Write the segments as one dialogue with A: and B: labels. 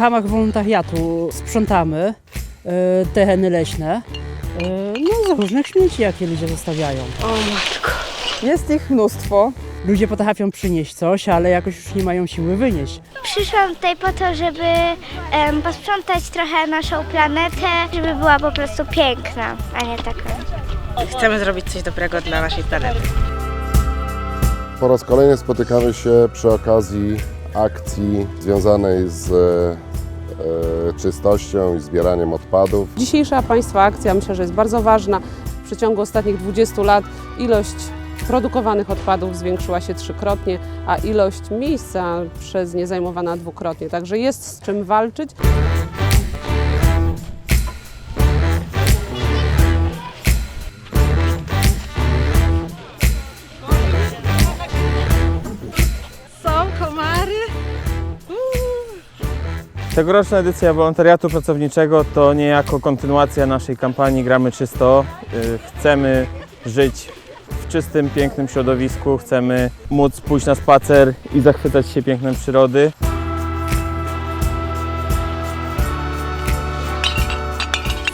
A: ramach wolontariatu sprzątamy e, tereny leśne. e, No, z różnych śmieci, jakie ludzie zostawiają.
B: Jest ich mnóstwo.
A: Ludzie potrafią przynieść coś, ale jakoś już nie mają siły wynieść.
C: Przyszłam tutaj po to, żeby em, posprzątać trochę naszą planetę, żeby była po prostu piękna, a nie taka.
D: Chcemy zrobić coś dobrego dla naszej planety.
E: Po raz kolejny spotykamy się przy okazji akcji związanej z e, czystością i zbieraniem odpadów.
F: Dzisiejsza Państwa akcja myślę, że jest bardzo ważna. W przeciągu ostatnich 20 lat ilość produkowanych odpadów zwiększyła się trzykrotnie, a ilość miejsca przez nie zajmowana dwukrotnie. Także jest z czym walczyć.
G: Tegoroczna edycja wolontariatu pracowniczego to niejako kontynuacja naszej kampanii Gramy Czysto. Y, Chcemy żyć w czystym, pięknym środowisku, chcemy móc pójść na spacer i zachwycać się pięknem przyrody.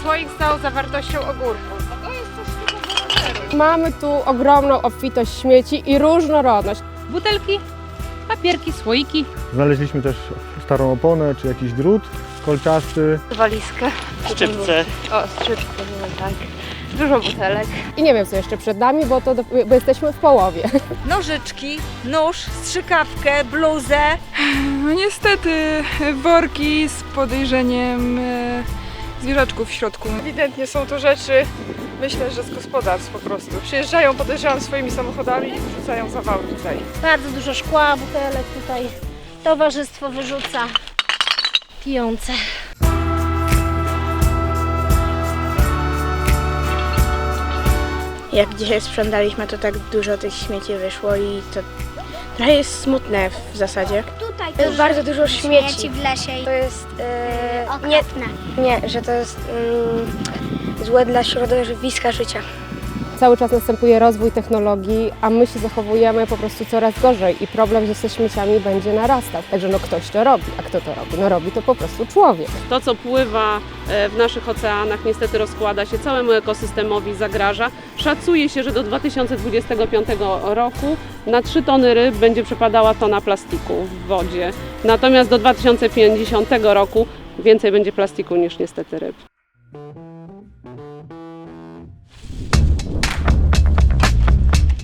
H: Słoik całą zawartością ogórków.
I: Mamy tu ogromną obfitość śmieci i różnorodność.
H: Butelki, papierki, słoiki.
J: Znaleźliśmy też starą oponę czy jakiś drut kolczasty.
H: Walizkę.
G: Szczypce.
H: O, skrzypce, no tak. Dużo butelek.
I: I nie wiem, co jeszcze przed nami, bo, to, bo jesteśmy w połowie.
D: Nożyczki, nóż, strzykawkę, bluzę.
B: No niestety worki z podejrzeniem e, zwierzaczków w środku. Ewidentnie są to rzeczy, myślę, że z gospodarstw po prostu. Przyjeżdżają, podejrzewam, swoimi samochodami i wrzucają zawały tutaj.
C: Bardzo dużo szkła, butelek tutaj towarzystwo wyrzuca pijące.
D: Jak dzisiaj sprzątaliśmy, to tak dużo tych śmieci wyszło i to trochę jest smutne w zasadzie.
C: Tutaj
D: Jest bardzo dużo śmieci.
C: w lesie
D: To jest e, nie,
C: okropne.
D: nie, że to jest mm, złe dla środowiska życia.
I: Cały czas następuje rozwój technologii, a my się zachowujemy po prostu coraz gorzej i problem ze śmieciami będzie narastał. Także no ktoś to robi. A kto to robi? No robi to po prostu człowiek.
F: To, co pływa e, w naszych oceanach, niestety rozkłada się całemu ekosystemowi, zagraża. Szacuje się, że do 2025 roku na 3 tony ryb będzie przypadała tona plastiku w wodzie. Natomiast do 2050 roku więcej będzie plastiku niż niestety ryb.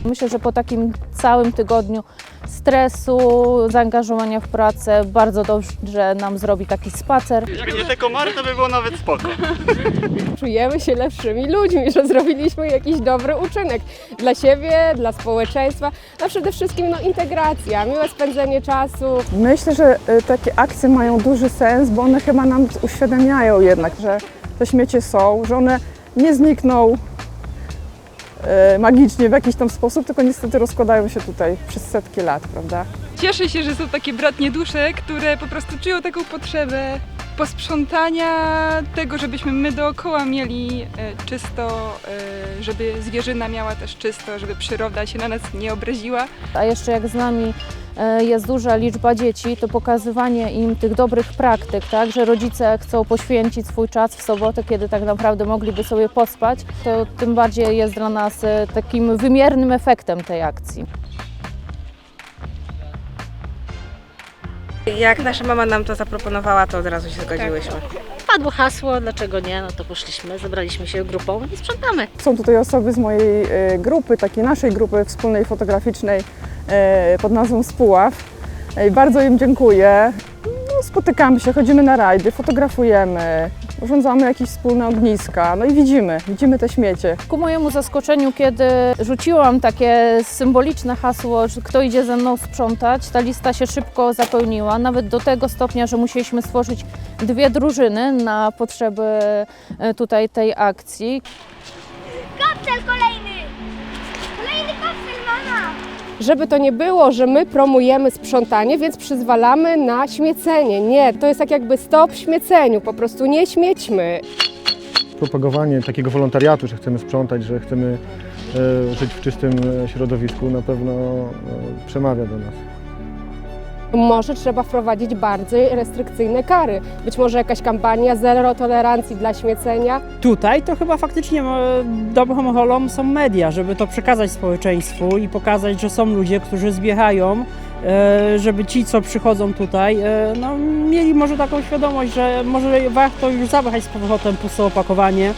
K: Myślę, że po takim całym tygodniu stresu, zaangażowania w pracę, bardzo dobrze nam zrobi taki spacer.
G: Jak nie te komary, to by było nawet spoko.
I: Czujemy się lepszymi ludźmi, że zrobiliśmy jakiś dobry uczynek dla siebie, dla społeczeństwa, a przede wszystkim no, integracja, miłe spędzenie czasu.
B: Myślę, że y, takie akcje mają duży sens, bo one chyba nam uświadamiają jednak, że te śmiecie są, że one nie znikną magicznie w jakiś tam sposób, tylko niestety rozkładają się tutaj przez setki lat, prawda?
H: Cieszę się, że są takie bratnie dusze, które po prostu czują taką potrzebę posprzątania tego, żebyśmy my dookoła mieli e, czysto, e, żeby zwierzyna miała też czysto, żeby przyroda się na nas nie obraziła.
K: A jeszcze jak z nami e, jest duża liczba dzieci, to pokazywanie im tych dobrych praktyk, tak, że rodzice chcą poświęcić swój czas w sobotę, kiedy tak naprawdę mogliby sobie pospać, to tym bardziej jest dla nas takim wymiernym efektem tej akcji.
D: Jak nasza mama nam to zaproponowała, to od razu się zgodziłyśmy.
L: Padło hasło, dlaczego nie, no to poszliśmy, zebraliśmy się grupą i sprzątamy.
B: Są tutaj osoby z mojej e, grupy, takiej naszej grupy wspólnej fotograficznej e, pod nazwą Spuław. E, i Bardzo im dziękuję. No, spotykamy się, chodzimy na rajdy, fotografujemy, urządzamy jakieś wspólne ogniska, no i widzimy, widzimy te śmiecie.
K: Ku mojemu zaskoczeniu, kiedy rzuciłam takie symboliczne hasło, że kto idzie ze mną sprzątać, ta lista się szybko zapełniła, nawet do tego stopnia, że musieliśmy stworzyć dwie drużyny na potrzeby e, tutaj tej akcji.
C: Kapsel kolejny! Kolejny kapsel, mama!
I: Żeby to nie było, że my promujemy sprzątanie, więc przyzwalamy na śmiecenie. Nie, to jest tak jakby stop śmieceniu, po prostu nie śmiećmy.
J: Propagowanie takiego wolontariatu, że chcemy sprzątać, że chcemy e, żyć w czystym e, środowisku na pewno e, przemawia do nas.
I: Może trzeba wprowadzić bardziej restrykcyjne kary. Być może jakaś kampania zero tolerancji dla śmiecenia.
A: Tutaj to chyba faktycznie e, dobrą rolą są media, żeby to przekazać społeczeństwu i pokazać, że są ludzie, którzy zbiegają, e, żeby ci, co przychodzą tutaj, e, no, mieli może taką świadomość, że może warto już zabrać z powrotem puste opakowanie,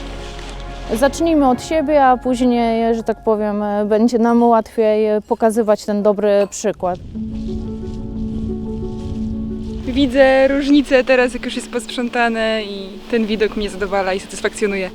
K: Zacznijmy od siebie, a później, że tak powiem, będzie nam łatwiej pokazywać ten dobry przykład.
H: Widzę różnicę teraz, jak już jest posprzątane i ten widok mnie zadowala i satysfakcjonuje.